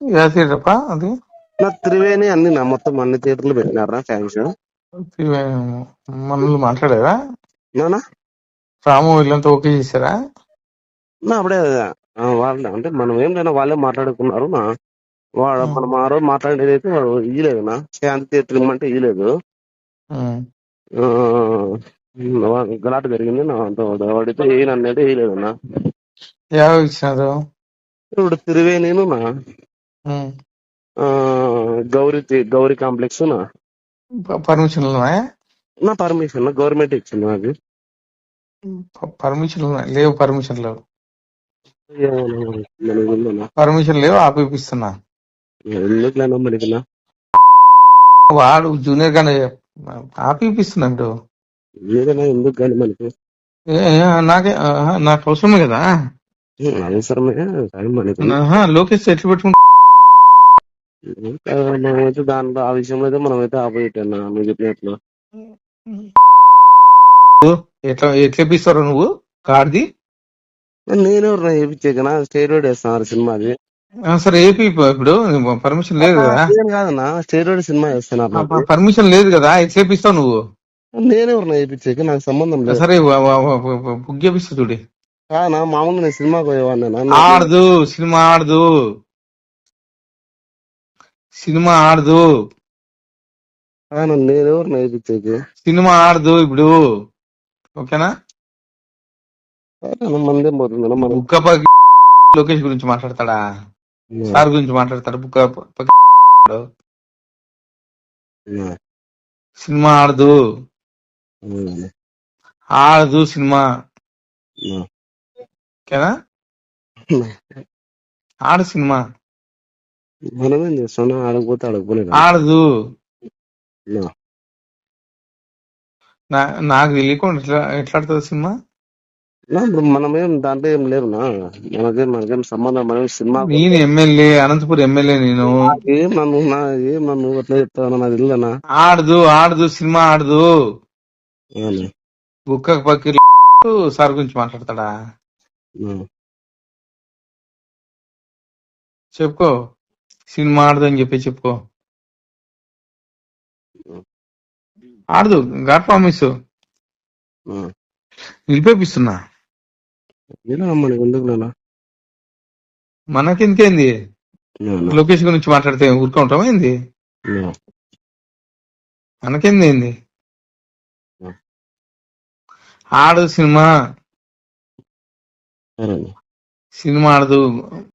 ఏ థియేటర్పా అది? నా త్రివేణి అన్ని నా మొత్తం అన్ని థియేటర్లు పెట్టినారా ఫ్యాన్స్. మనల్ని మాట్లాడారా? నానా? రాము వీళ్ళంతా ఓకే చేశారా? నా అప్పుడే వాళ్ళు అంటే మనం ఏం లేనా వాళ్ళే మాట్లాడుకున్నారు నా వాడు మనం ఆ రోజు మాట్లాడేది అయితే వాడు ఇయ్యలేదు నా. శాంతి థియేటర్ ఇమ్మంటే ఇయ్యలేదు. గలాట జరిగింది నా వాడితే ఏయను అన్నట్టు వేయలేదు నా. యాభై ఇచ్చినారు? ఇప్పుడు త్రివేణిను నా. ఉమ్. ఆ, గౌరీ గౌరీ కాంప్లెక్స్ నా? ప- పర్మిషన్లు ఉన్నాయా నా పర్మిషన్ గవర్నమెంట్ ఇచ్చింది నాకు ప- పర్మిషన్లు ఉన్నాయి లేవు పర్మిషన్ లేవు. పర్మిషన్ లేవు ఆపిపిస్తున్నా. ఎందుకులేనా మనకి నా వాడు జూనియర్ గానే ఆపిపిస్తున్నాడు ఏదైనా ఎందుకు కానీ మనకి? నాకే నాకు అవసరమే కదా? అవసరమే లోకేష్ ఎట్లు పెట్టుకుంటా? లేదు మేమైతే దాంట్లో ఆ విషయంలో అయితే మనమైతే ఆపోజిట్ అన్న నువ్వు చెప్పినట్లు ఎట్లా ఎట్లా ఇప్పిస్తావు నువ్వు కార్ది నేనెవరు చేయించాకనా స్టేరోడ్ వేస్తున్నారు సినిమాది సరే ఏపీ ఇప్పుడు పర్మిషన్ లేదు కదా కాదన్నా స్టేరోడ్ సినిమా వేస్తున్నారు పర్మిషన్ లేదు కదా ఎట్లా ఇప్పిస్తావు నువ్వు నేనెవరు వేయించాక నాకు సంబంధం లేదు సరే బుక్ చేపిస్తా చూడి కానా మామూలుగా నేను సినిమాకి పోయేవాడినా ఆడదు సినిమా ఆడదు సినిమా ఆడదు. నేనెవరు సినిమా ఆడదు ఇప్పుడు. ఓకేనా? మందేం పోతుందన్నా మనం బుక్క లోకేష్ గురించి మాట్లాడతాడా? సార్ గురించి మాట్లాడతాడు. బుక్క సినిమా ఆడదు. ఆడదు సినిమా. ఓకేనా? ఆడు సినిమా. మనమేం చేస్తున్నాం ఆడకపోతే ఆడకపోలేదు ఆడదు. నా- నాకు తెలియకుండా ఎట్లా సినిమా? ఇప్పుడు మనమేం దాంట్లో ఏం లేవునా మనకేం మనకేం సంబంధం మనం సినిమా నేను ఎమ్మెల్యే అనంతపురం ఎమ్మెల్యే నేను. ఏం నన్ను నా ఏం నన్ను అట్లా చెప్తావు నాకు తెలియదన్నా ఆడదు ఆడదు సినిమా ఆడదు. బుక్క పక్క సార్ గురించి మాట్లాడతాడా. చెప్పుకో. సినిమా ఆడదు అని చెప్పి చెప్పుకో. ఆడదు గాడ్ ప్రామిస్. నిలిపేపిస్తున్నా. ఇలా మనకి ఎందుకు నాన్న? మనకెందుకేంది? అవును. లోకేష్ గురించి మాట్లాడితే ఊరుకుంటామా ఏంది? అవును. మనకేంది ఏంది? Hmm. ఆడు సినిమా. సినిమా ఆడదు.